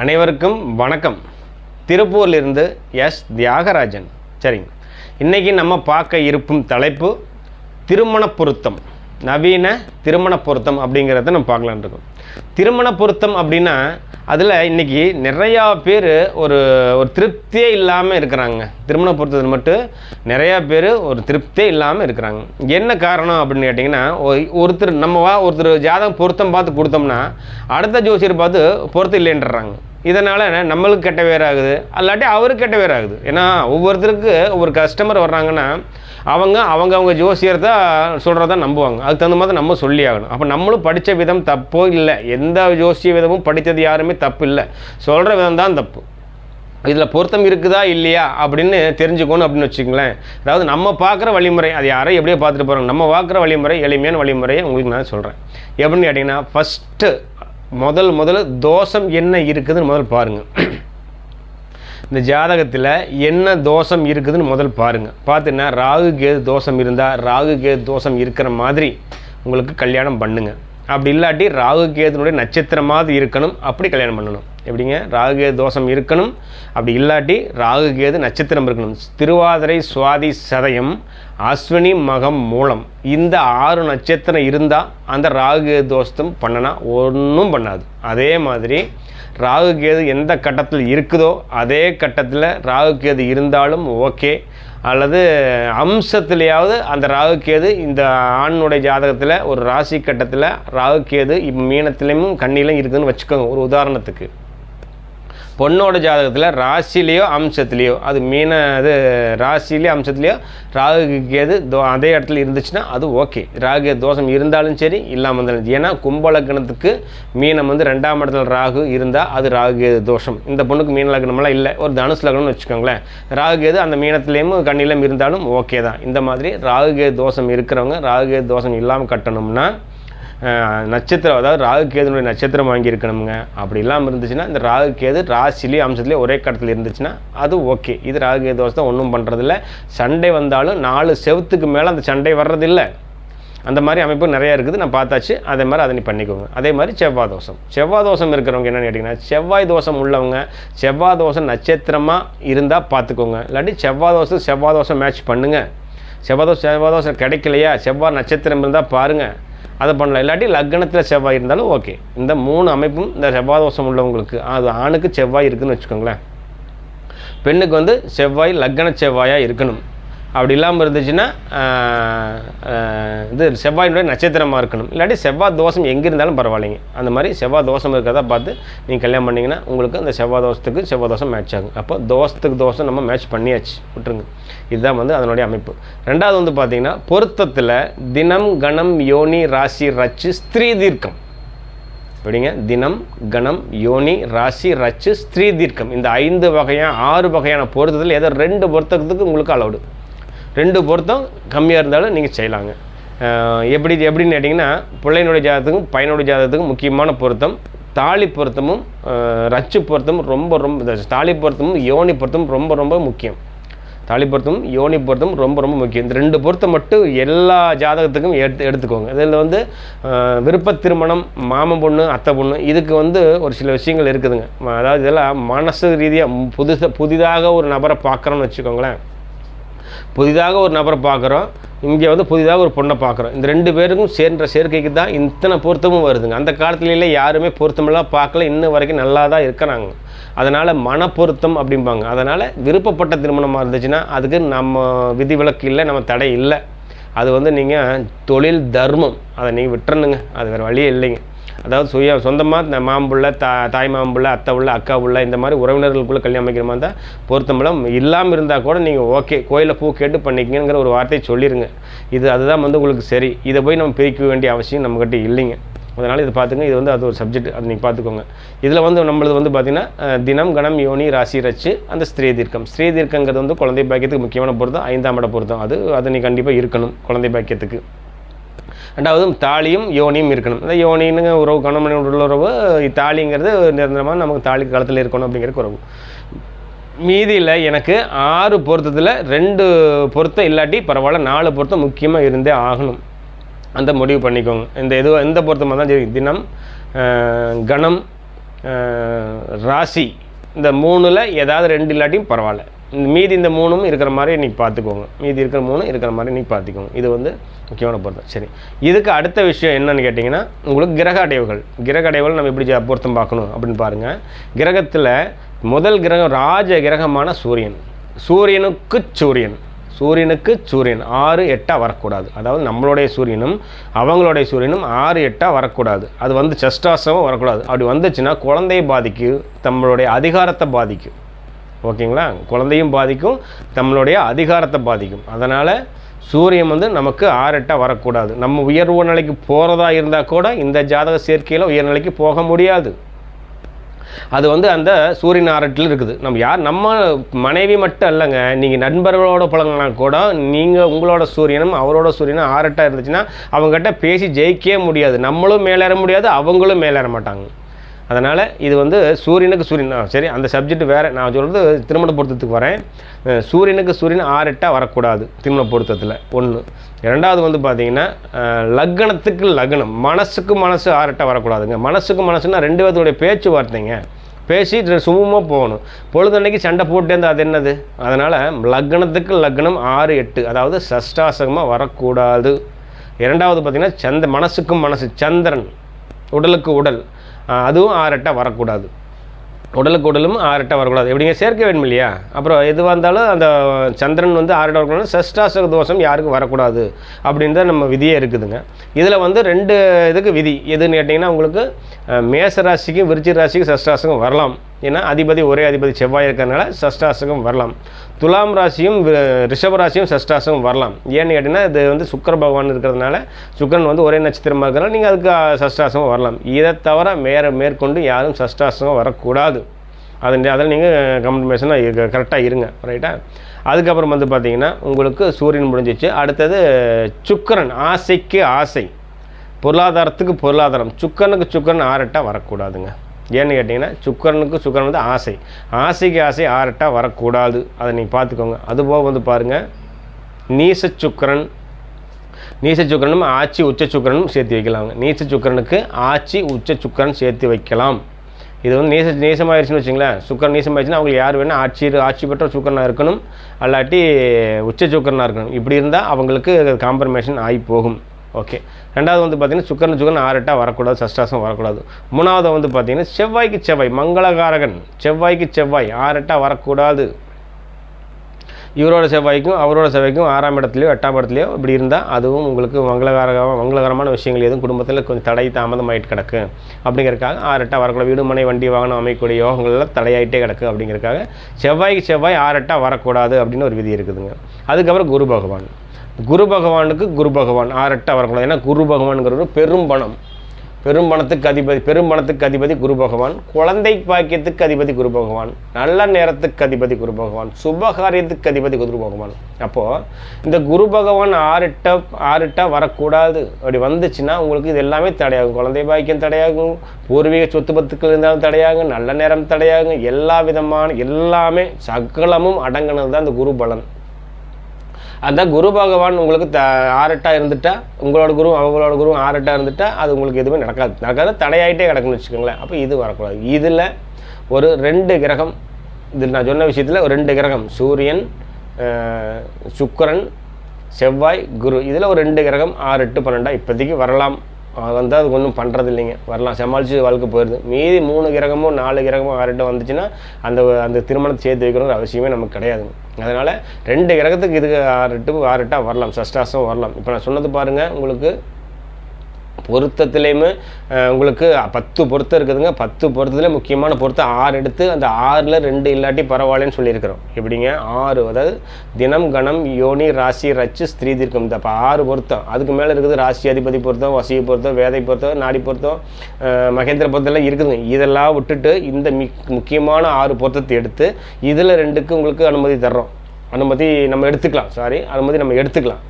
அனைவருக்கும் வணக்கம். திருப்பூர்லேருந்து எஸ். தியாகராஜன். சரிங்க. இன்றைக்கி நம்ம பார்க்க இருக்கும் தலைப்பு திருமண பொருத்தம். நவீன திருமண பொருத்தம் அப்படிங்கிறத நம்ம பார்க்கலான்னு இருக்கோம். திருமண பொருத்தம் அப்படின்னா அதில் இன்றைக்கி நிறையா பேர் ஒரு ஒரு திருப்தியே இல்லாமல் இருக்கிறாங்க. திருமண பொருத்தத்தில் மட்டும் நிறையா பேர் ஒரு திருப்தியே இல்லாமல் இருக்கிறாங்க. என்ன காரணம் அப்படின்னு கேட்டிங்கன்னா ஒருத்தர் நம்ம வா ஒருத்தர் ஜாதகம் பொருத்தம் பார்த்து கொடுத்தோம்னா அடுத்த ஜோசியர் பார்த்து பொருத்தம் இல்லைன்றாங்க இதனால் நம்மளுக்கு கெட்ட பேர் ஆகுது அல்லாட்டி அவருக்கு கெட்ட பேர் ஆகுது ஏன்னா ஒவ்வொருத்தருக்கு ஒவ்வொரு கஸ்டமர் வர்றாங்கன்னா அவங்க அவங்க அவங்க ஜோசியர் தான் சொல்கிறத நம்புவாங்க. அதுக்கு தகுந்த மாதிரி நம்ம சொல்லி ஆகணும். அப்போ நம்மளும் படித்த விதம் தப்போ இல்லை. எந்த ஜோசிய விதமும் படித்தது யாருமே தப்பு இல்லை. சொல்கிற விதம் தான் தப்பு. இதில் பொருத்தம் இருக்குதா இல்லையா? அப்படின்னு தெரிஞ்சுக்கணும் அப்படின்னு வச்சுக்கங்களேன். அதாவது நம்ம பார்க்குற வழிமுறை அது யாரோ எப்படியோ பார்த்துட்டு போகிறாங்க நம்ம பார்க்குற வழிமுறை எளிமையான வழிமுறையை உங்களுக்கு நான் சொல்கிறேன் எப்படின்னு கேட்டிங்கன்னா ஃபஸ்ட்டு முதல் முதல்ல தோஷம் என்ன இருக்குதுன்னு முதல் பாருங்கள் இந்த ஜாதகத்தில் என்ன தோஷம் இருக்குதுன்னு முதல் பாருங்கள் பார்த்துன்னா ராகு கேது தோஷம் இருந்தால் ராகு கேது தோஷம் இருக்கிற மாதிரி உங்களுக்கு கல்யாணம் பண்ணுங்கள் அப்படி இல்லாட்டி ராகு கேதுனுடைய நட்சத்திரமாவது இருக்கணும் அப்படி கல்யாணம் பண்ணணும். எப்படிங்க? ராகு கேது தோஷம் இருக்கணும். அப்படி இல்லாட்டி ராகு கேது நட்சத்திரம் இருக்கணும். திருவாதிரை சுவாதி சதயம் அஸ்வினி மகம் மூலம் இந்த ஆறு நட்சத்திரம் இருந்தால் அந்த ராகு கேது தோஷம் பண்ணனா ஒன்றும் பண்ணாது. அதே மாதிரி ராகு கேது எந்த கட்டத்தில் இருக்குதோ அதே கட்டத்தில் ராகு கேது இருந்தாலும் ஓகே. அல்லது அம்சத்துலேயாவது அந்த ராகு கேது இந்த ஆணுடைய ஜாதகத்தில் ஒரு ராசி கட்டத்தில் ராகு கேது இப்போ மீனத்துலேயும் கண்ணிலையும் இருக்குதுன்னு வச்சுக்கோங்க ஒரு உதாரணத்துக்கு. பொண்ணோட ஜாதகத்தில் ராசிலேயோ அம்சத்துலேயோ அது மீன அது ராசிலேயோ அம்சத்துலேயோ ராகு கேது தோ அதே இடத்துல இருந்துச்சுன்னா அது ஓகே. ராகு தோஷம் இருந்தாலும் சரி இல்லாமல் இருந்தாலும் ஏன்னா கும்பலக்கணத்துக்கு மீனம் வந்து ரெண்டாம் இடத்துல ராகு இருந்தால் அது ராகு கேது தோஷம். இந்த பொண்ணுக்கு மீன லக்னமெல்லாம் இல்லை. ஒரு தனுசு லக்னம்னு வச்சுக்கோங்களேன். ராகு கேது அந்த மீனத்துலேயும் கண்ணிலும் இருந்தாலும் ஓகே தான். இந்த மாதிரி ராகு கேது தோஷம் இருக்கிறவங்க ராகு கேது தோஷம் இல்லாமல் கட்டணும்னா நட்சத்திரம் அதாவது ராகு கேதுனுடைய நட்சத்திரம் வாங்கியிருக்கணுங்க அப்படி இல்லாமல் இருந்துச்சுன்னா இந்த ராகு கேது ராசிலேயே அம்சத்துலேயே ஒரே கடத்தில் இருந்துச்சுன்னா அது ஓகே. இது ராகு கேது தோஷம் தான் ஒன்றும் பண்ணுறதில்ல சண்டை வந்தாலும் நாலு செவத்துக்கு மேலே அந்த சண்டை வர்றதில்லை. அந்த மாதிரி அமைப்பு நிறையா இருக்குது. நான் பார்த்தாச்சு. அதே மாதிரி அதை நீ பண்ணிக்கோங்க. அதே மாதிரி செவ்வாய் தோஷம். செவ்வாய் தோஷம் இருக்கிறவங்க என்னென்னு கேட்டிங்கன்னா செவ்வாய் தோஷம் உள்ளவங்க செவ்வாய் தோஷம் நட்சத்திரமாக இருந்தால் பார்த்துக்கோங்க. இல்லாட்டி செவ்வாய் தோஷம் செவ்வாய் தோஷம் மேட்ச் பண்ணுங்கள் செவ்வாய் தோஷம் செவ்வாய் தோஷம் கிடைக்கலையா? செவ்வாய் நட்சத்திரம் இருந்தால் பாருங்கள் அதை பண்ணலாம். இல்லாட்டி லக்னத்தில் செவ்வாய் இருந்தாலும் ஓகே இந்த மூணு அமைப்பும் இந்த செவ்வாய் தோஷம் உள்ளவங்களுக்கு அது ஆணுக்கு செவ்வாய் இருக்குதுன்னு வச்சுக்கோங்களேன். பெண்ணுக்கு வந்து செவ்வாய் லக்ன செவ்வாயாக இருக்கணும். அப்படி இல்லாமல் இருந்துச்சுன்னா இது செவ்வாயினுடைய நட்சத்திரமாக இருக்கணும். இல்லாட்டி செவ்வாய் தோஷம் எங்கே இருந்தாலும் பரவாயில்லைங்க. அந்த மாதிரி செவ்வாய் தோஷம் இருக்கிறதா பார்த்து நீங்கள் கல்யாணம் பண்ணிங்கன்னா உங்களுக்கு அந்த செவ்வாய் தோஷத்துக்கு செவ்வாய் தோஷம் மேட்ச் ஆகும். அப்போ தோஷத்துக்கு தோஷம் நம்ம மேட்ச் பண்ணியாச்சு. விட்டுருங்க. இதுதான் வந்து அதனுடைய அமைப்பு. ரெண்டாவது வந்து பார்த்திங்கன்னா பொருத்தத்தில் தினம் கணம் யோனி ராசி ரச்சு ஸ்திரீ தீர்க்கம். எப்படிங்க? தினம் கணம் யோனி ராசி ரச்சு ஸ்திரீ தீர்க்கம். இந்த ஐந்து வகையான ஆறு வகையான பொருத்தத்தில் ஏதோ ரெண்டு பொருத்தத்துக்கு உங்களுக்கு அளவுடு ரெண்டு பொருத்தம் கம்மியாக இருந்தாலும் நீங்கள் செய்யலாங்க. எப்படி எப்படின்னு கேட்டிங்கன்னா பிள்ளையினுடைய ஜாதகத்துக்கும் பையனுடைய ஜாதகத்துக்கும் முக்கியமான பொருத்தம் தாலி பொருத்தமும் ரச்சு பொருத்தமும் ரொம்ப ரொம்ப தாலி பொருத்தமும் யோனி பொருத்தமும் ரொம்ப ரொம்ப முக்கியம். தாலி பொருத்தமும் யோனி பொருத்தமும் ரொம்ப ரொம்ப முக்கியம். இந்த ரெண்டு பொருத்தம் மட்டும் எல்லா ஜாதகத்துக்கும் எடுத்து எடுத்துக்கோங்க. இதில் வந்து விருப்ப திருமணம் மாமன் பொண்ணு அத்தை பொண்ணு இதுக்கு வந்து ஒரு சில விஷயங்கள் இருக்குதுங்க. அதாவது இதெல்லாம் மனசு ரீதியாக புதுசாக புதிதாக ஒரு நபரை பார்க்குறோன்னு வச்சுக்கோங்களேன். புதிதாக ஒரு நபரை பார்க்குறோம் இங்கே வந்து புதிதாக ஒரு பொண்ணை பார்க்குறோம். இந்த ரெண்டு பேருக்கும் சேர்ன்ற சேர்க்கைக்கு தான் இத்தனை பொருத்தமும் வருதுங்க. அந்த காலத்துலலாம் யாருமே பொருத்தமெல்லாம் பார்க்கல. இன்ன வரைக்கும் நல்லா தான் இருக்கிறாங்க. அதனால் மன பொருத்தம் அப்படிம்பாங்க. அதனால் விருப்பப்பட்ட திருமணமாக இருந்துச்சுன்னா அதுக்கு நம்ம விதிவிலக்கு இல்லை நம்ம தடை இல்லை. அது வந்து நீங்கள் தொழில் தர்மம். அதை நீங்கள் விட்டுறணுங்க. அது வேறு வழியே இல்லைங்க. அதாவது சுய சொந்தமாக இந்த மாம்புள்ள தா தாய் மாம்புள்ள அத்தை உள்ள அக்கா உள்ள இந்த மாதிரி உறவினர்களுக்குள்ள கல்யாணம் அமைக்கிற மாதிரி தான் பொருத்தமெல்லாம் இல்லாமல் இருந்தால் கூட நீங்கள் ஓகே கோயிலில் பூ கேட்டு பண்ணிக்கங்கிற ஒரு வார்த்தையை சொல்லிடுங்க இது அதுதான் வந்து உங்களுக்கு சரி. இதை போய் நம்ம பிரிக்க வேண்டிய அவசியம் நம்மக்கிட்ட இல்லைங்க. அதனால் இது பார்த்துங்க இது வந்து அது ஒரு சப்ஜெக்ட் அது நீங்கள் பார்த்துக்கோங்க இதில் வந்து நம்மளது வந்து பார்த்திங்கன்னா தினம் கணம் யோனி ராசி ரச்சு அந்த ஸ்திரீ தீர்க்கம். ஸ்திரீ தீர்க்கங்கிறது வந்து குழந்தை பாக்கியத்துக்கு முக்கியமான பொருத்தம். ஐந்தாம் இட பொருத்தம். அது அது நீ கண்டிப்பாக இருக்கணும் குழந்தை பாக்கியத்துக்கு. ரெண்டாவது தாலியும் யோனியும் இருக்கணும். இந்த யோனின்னு உறவு கணவன் உள்ள உறவு தாலிங்கிறது நிரந்தரமாக நமக்கு தாலி காலத்தில் இருக்கணும் அப்படிங்கிற உறவு. மீதியில் எனக்கு ஆறு பொருத்தத்தில் ரெண்டு பொருத்தம் இல்லாட்டி பரவாயில்ல நாலு பொருத்தம் முக்கியமாக இருந்தே ஆகணும். அந்த முடிவு பண்ணிக்கோங்க. இந்த எது எந்த பொருத்தமாக தான் சரி தினம் கணம் ராசி. இந்த மூணில் ஏதாவது ரெண்டு இல்லாட்டியும் பரவாயில்ல. மீதி இந்த மூணும் இருக்கிற மாதிரி இன்றைக்கி பார்த்துக்கோங்க. மீதி இருக்கிற மூணும் இருக்கிற மாதிரி இன்றைக்கி பார்த்துக்கோங்க. இது வந்து முக்கியமான பொருத்தம். சரி. இதுக்கு அடுத்த விஷயம் என்னன்னு கேட்டிங்கன்னா உங்களுக்கு கிரக அடைவுகள். கிரக அடைவுகள் நம்ம எப்படி பொருத்தம் பார்க்கணும் அப்படின்னு பாருங்கள் கிரகத்தில் முதல் கிரகம் ராஜ கிரகமான சூரியன். சூரியனுக்கு சூரியன். சூரியனுக்கு சூரியன். ஆறு எட்டாக வரக்கூடாது. அதாவது நம்மளுடைய சூரியனும் அவங்களுடைய சூரியனும் ஆறு எட்டாக வரக்கூடாது. அது வந்து சஷ்டாசமும் வரக்கூடாது. அப்படி வந்துச்சுன்னா குழந்தையை பாதிக்கும் நம்மளுடைய அதிகாரத்தை பாதிக்கும். ஓகேங்களா? குழந்தையும் பாதிக்கும் நம்மளுடைய அதிகாரத்தை பாதிக்கும். அதனால் சூரியன் வந்து நமக்கு ஆறு வரக்கூடாது. நம்ம உயர்வு நிலைக்கு போகிறதா இருந்தால் கூட இந்த ஜாதக சேர்க்கையில் உயர்நிலைக்கு போக முடியாது. அது வந்து அந்த சூரியன் ஆரட்டில் இருக்குது. நம்ம யார் நம்ம மனைவி மட்டும் இல்லைங்க நீங்கள் நண்பர்களோட பழங்கினா கூட நீங்கள் உங்களோட சூரியனும் அவரோட சூரியனும் ஆரட்டாக இருந்துச்சுன்னா அவங்ககிட்ட பேசி ஜெயிக்கவே முடியாது. நம்மளும் மேலேற முடியாது அவங்களும் மேலேற மாட்டாங்க. அதனால் இது வந்து சூரியனுக்கு சூரியன். சரி அந்த சப்ஜெக்ட் வேறு. நான் சொல்கிறது திருமண பொருத்தத்துக்கு வரேன் சூரியனுக்கு சூரியன் ஆறு எட்டாக வரக்கூடாது திருமண பொருத்தத்தில் ஒன்று இரண்டாவது வந்து பார்த்தீங்கன்னா லக்னத்துக்கு லக்னம். மனசுக்கு மனசு ஆறு எட்டாக வரக்கூடாதுங்க. மனசுக்கு மனசுன்னா ரெண்டு பேர்த்தோடைய பேச்சுவார்த்தைங்க. பேசி சுமூகமாக போகணும். பொழுதன்னைக்கு சண்டை போட்டேருந்து அது என்னது? அதனால் லக்னத்துக்கு லக்னம் ஆறு எட்டு. அதாவது சஷ்டாசகமாக வரக்கூடாது. இரண்டாவது பார்த்திங்கன்னா சந்த மனசுக்கும் மனசு. சந்திரன் உடலுக்கு உடல். அதுவும் ஆறெட்டாக வரக்கூடாது. உடலுக்கு உடலும் ஆரட்ட வரக்கூடாது. எப்படிங்க? சேர்க்க வேணும் இல்லையா? அப்புறம் எதுவாக இருந்தாலும் அந்த சந்திரன் வந்து ஆறெட்டாக வரக்கூடாது. சஷ்டாசக தோஷம் யாருக்கும் வரக்கூடாது அப்படின்னு தான் நம்ம விதியே இருக்குதுங்க. இதில் வந்து ரெண்டு இதுக்கு விதி. எதுன்னு கேட்டிங்கன்னா உங்களுக்கு மேச ராசிக்கும் விருச்சி ராசிக்கும் சஷ்டாசகம் வரலாம். ஏன்னா அதிபதி ஒரே அதிபதி செவ்வாய் இருக்கிறதுனால சஷ்டாசகம் வரலாம். துலாம் ராசியும் ரிஷப ராசியும் சஷ்டாசகம் வரலாம். ஏன்னு கேட்டிங்கன்னா இது வந்து சுக்கர பகவான் இருக்கிறதுனால சுக்கரன் வந்து ஒரே நட்சத்திரமாக இருக்கிறனால நீங்கள் அதுக்கு சஷ்டாசகம் வரலாம். இதை தவிர மேற மேற்கொண்டு யாரும் சஷ்டாசகம் வரக்கூடாது. அது அதில் நீங்கள் கம்யூனிகேஷனாக கரெக்டாக இருங்க. ரைட்டா அதுக்கப்புறம் வந்து பார்த்தீங்கன்னா உங்களுக்கு சூரியன் முடிஞ்சிச்சு. அடுத்தது சுக்கிரன் ஆசைக்கு ஆசை. பொருளாதாரத்துக்கு பொருளாதாரம். சுக்கரனுக்கு சுக்கரன் ஆரட்டாக வரக்கூடாதுங்க. ஏன்னு கேட்டிங்கன்னா சுக்கரனுக்கு சுக்கரன் வந்து ஆசை. ஆசைக்கு ஆசை ஆரட்டாக வரக்கூடாது. அதை நீங்கள் பார்த்துக்கோங்க. அதுபோக வந்து பாருங்கள் நீச சுக்கரன் நீச சுக்கரனும் ஆட்சி உச்ச சுக்கரனும் சேர்த்து வைக்கலாங்க. நீச சுக்கரனுக்கு ஆட்சி உச்ச சுக்கரன் சேர்த்து வைக்கலாம். இது வந்து நீச நீசமாயிருச்சுன்னு வச்சுங்களேன். சுக்கரன் நீசமாயிருச்சுன்னா அவங்களுக்கு யார் வேணால் ஆட்சி ஆட்சி பெற்ற சுக்கரனாக இருக்கணும். அல்லாட்டி உச்ச சுக்கரனாக இருக்கணும். இப்படி இருந்தால் அவங்களுக்கு காம்ப்ரமேஷன் ஆகி போகும். ஓகே ரெண்டாவது வந்து பார்த்தீங்கன்னா சுக்கரன் சுக்கரன் ஆறட்டா வரக்கூடாது சஷ்டாசம் வரக்கூடாது. மூணாவது வந்து பார்த்தீங்கன்னா செவ்வாய்க்கு செவ்வாய் மங்களகாரகன். செவ்வாய்க்கு செவ்வாய் ஆறட்டா வரக்கூடாது. இவரோட செவ்வாய்க்கும் அவரோட செவ்வாய்க்கும் ஆறாம் இடத்துலையோ எட்டாம் இடத்துலையோ இப்படி இருந்தால் அதுவும் உங்களுக்கு மங்களகாரக மங்களகரமான விஷயங்கள் எதுவும் குடும்பத்தில் கொஞ்சம் தடை தாமதமாயிட்டு கிடக்கு. அப்படிங்கிறக்காக ஆறட்டா வரக்கூடாது. வீடு மனை வண்டி வாகனம் அமைக்கக்கூடிய யோகங்கள்லாம் தடையாயிட்டே கிடக்கு அப்படிங்கிறக்காக செவ்வாய்க்கு செவ்வாய் ஆறட்டா வரக்கூடாது அப்படின்னு ஒரு விதி இருக்குதுங்க. அதுக்கப்புறம் குரு பகவான். குரு பகவானுக்கு குரு பகவான். ஆறட்டா வரக்கூடாது ஏன்னா குரு பகவான்ங்கிறது பெரும் பணம். பெரும் பணத்துக்கு அதிபதி பெரும் பணத்துக்கு அதிபதி குரு பகவான். குழந்தை பாக்கியத்துக்கு அதிபதி குரு பகவான். நல்ல நேரத்துக்கு அதிபதி குரு பகவான். சுபகாரியத்துக்கு அதிபதி குரு பகவான். அப்போது இந்த குரு பகவான் ஆறுட்ட ஆறுட்டா வரக்கூடாது. அப்படி வந்துச்சுன்னா உங்களுக்கு இது எல்லாமே தடையாகும். குழந்தை பாக்கியம் தடையாகும். பூர்வீக சொத்து பத்துக்கள் இருந்தாலும் தடையாகும். நல்ல நேரம் தடையாகும். எல்லா விதமான எல்லாமே சகலமும் அடங்கினது தான் இந்த குரு பலன். அதான் குரு பகவான் உங்களுக்கு த ஆரட்டாக இருந்துட்டா உங்களோட குரு அவங்களோட குரு ஆறட்டா இருந்துட்டா அது உங்களுக்கு எதுவுமே நடக்காது. நடக்காது தடையாயிட்டே கிடக்குன்னு வச்சுக்கோங்களேன். அப்போ இது வரக்கூடாது. இதில் ஒரு ரெண்டு கிரகம் இது நான் சொன்ன விஷயத்தில் ஒரு ரெண்டு கிரகம் சூரியன் சுக்கரன் சுக்கிரன் செவ்வாய் குரு. இதில் ஒரு ரெண்டு கிரகம் ஆறு எட்டு பன்னெண்டா இப்போதைக்கு வரலாம். வந்து அதுக்கு ஒன்றும் பண்ணுறது இல்லைங்க. வரலாம். சமாளித்து வாழ்க்கை போயிடுது மீதி மூணு கிரகமோ நாலு கிரகமோ ஆறு வந்துச்சுன்னா அந்த அந்த திருமணத்தை சேர்த்து வைக்கணுங்கிற அவசியமே நமக்கு கிடையாதுங்க. அதனால் ரெண்டு கிரகத்துக்கு இதுக்கு ஆறு எட்டு ஆறு வரலாம். சஷ்டாசம் வரலாம். இப்போ நான் சொன்னது பாருங்கள் உங்களுக்கு பொருத்தத்துலேயுமே உங்களுக்கு பத்து பொருத்தம் இருக்குதுங்க. பத்து பொருத்தத்தில் முக்கியமான பொருத்தம் ஆறு எடுத்து அந்த ஆறில் ரெண்டு இல்லாட்டி பரவாயில்லன்னு சொல்லியிருக்கிறோம். எப்படிங்க? ஆறு அதாவது தினம் கணம் யோனி ராசி ரச்சு ஸ்திரீ தீர்க்கம். இந்த அப்போ ஆறு பொருத்தம். அதுக்கு மேலே இருக்குது ராசி அதிபதி பொருத்தம் வசிய பொருத்தம் வேதை பொருத்தம் நாடி பொருத்தம் மகேந்திர பொருத்தம்லாம் இருக்குதுங்க. இதெல்லாம் விட்டுட்டு இந்த மிக் முக்கியமான ஆறு பொருத்தத்தை எடுத்து இதில் ரெண்டுக்கு உங்களுக்கு அனுமதி தர்றோம். அனுமதி நம்ம எடுத்துக்கலாம். சாரி அனுமதி நம்ம எடுத்துக்கலாம்.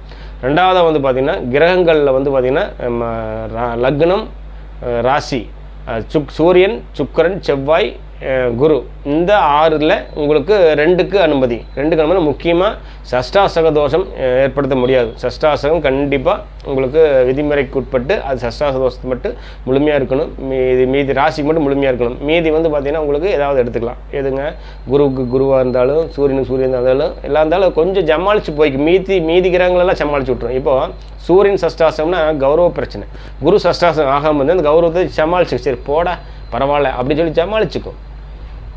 ரெண்டாவது வந்து பார்த்திங்கன்னா கிரகங்களில் வந்து பார்த்திங்கன்னா நம்ம லக்னம் ராசி சுக் சூரியன் சுக்கரன் செவ்வாய் குரு. இந்த ஆறில் உங்களுக்கு ரெண்டுக்கு அனுமதி. ரெண்டுக்கு அனுமதி முக்கியமாக சஷ்டாசக தோஷம் ஏற்படுத்த முடியாது. சஷ்டாசகம் கண்டிப்பாக உங்களுக்கு விதிமுறைக்கு உட்பட்டு அது சஷ்டாசக தோஷத்துக்கு மட்டும் முழுமையாக இருக்கணும். மீதி மீதி ராசிக்கு மட்டும் முழுமையாக இருக்கணும். மீதி வந்து பார்த்திங்கன்னா உங்களுக்கு ஏதாவது எடுத்துக்கலாம். எதுங்க? குருவுக்கு குருவாக இருந்தாலும் சூரியனுக்கு சூரியன் இருந்தாலும் எல்லாம் இருந்தாலும் கொஞ்சம் ஜமாளிச்சு போய்க்கு. மீதி மீதி கிரகங்களெல்லாம் சமாளிச்சு விட்ரும் இப்போ சூரியன் சஷ்டாசகம்னா கௌரவ பிரச்சனை. குரு சஷ்டாசகம் ஆகாமல் வந்து அந்த கௌரவத்தை சமாளிச்சு. சரி போடா பரவாயில்ல. அப்படின்னு சொல்லி சமாளிச்சுக்கும்.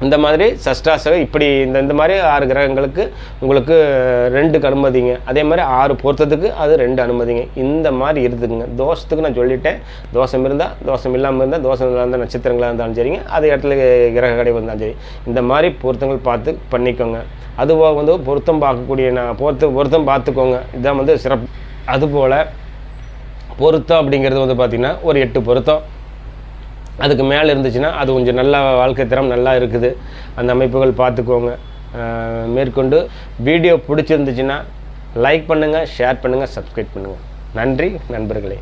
இந்த மாதிரி சஷ்டாசகம் இப்படி இந்த இந்த மாதிரி ஆறு கிரகங்களுக்கு உங்களுக்கு ரெண்டுக்கு அனுமதிங்க. அதே மாதிரி ஆறு பொருத்தத்துக்கு அது ரெண்டு அனுமதிங்க. இந்த மாதிரி இருக்குதுங்க தோஷத்துக்கு நான் சொல்லிட்டேன். தோஷம் இருந்தால் தோஷம் இல்லாமல் இருந்தால் தோஷம் இல்லாத நட்சத்திரங்களாக இருந்தாலும் சரிங்க. அது இடத்துல கிரக கடை வந்தாலும் சரி. இந்த மாதிரி பொருத்தங்கள் பார்த்து பண்ணிக்கோங்க. அதுபோக வந்து பொருத்தம் பார்க்கக்கூடிய நான் பொருத்த பொருத்தம் பார்த்துக்கோங்க. இதுதான் வந்து சிறப்பு. அதுபோல் பொருத்தம் அப்படிங்கிறது வந்து பார்த்திங்கன்னா ஒரு எட்டு பொருத்தம். அதுக்கு மேலே இருந்துச்சுன்னா அது கொஞ்சம் நல்ல வாழ்க்கை தரம் நல்லா இருக்குது. அந்த அமைப்புகள் பார்த்துக்கோங்க. மேற்கொண்டு வீடியோ பிடிச்சிருந்துச்சுன்னா லைக் பண்ணுங்கள் ஷேர் பண்ணுங்கள் சப்ஸ்கிரைப் பண்ணுங்கள் நன்றி நண்பர்களே.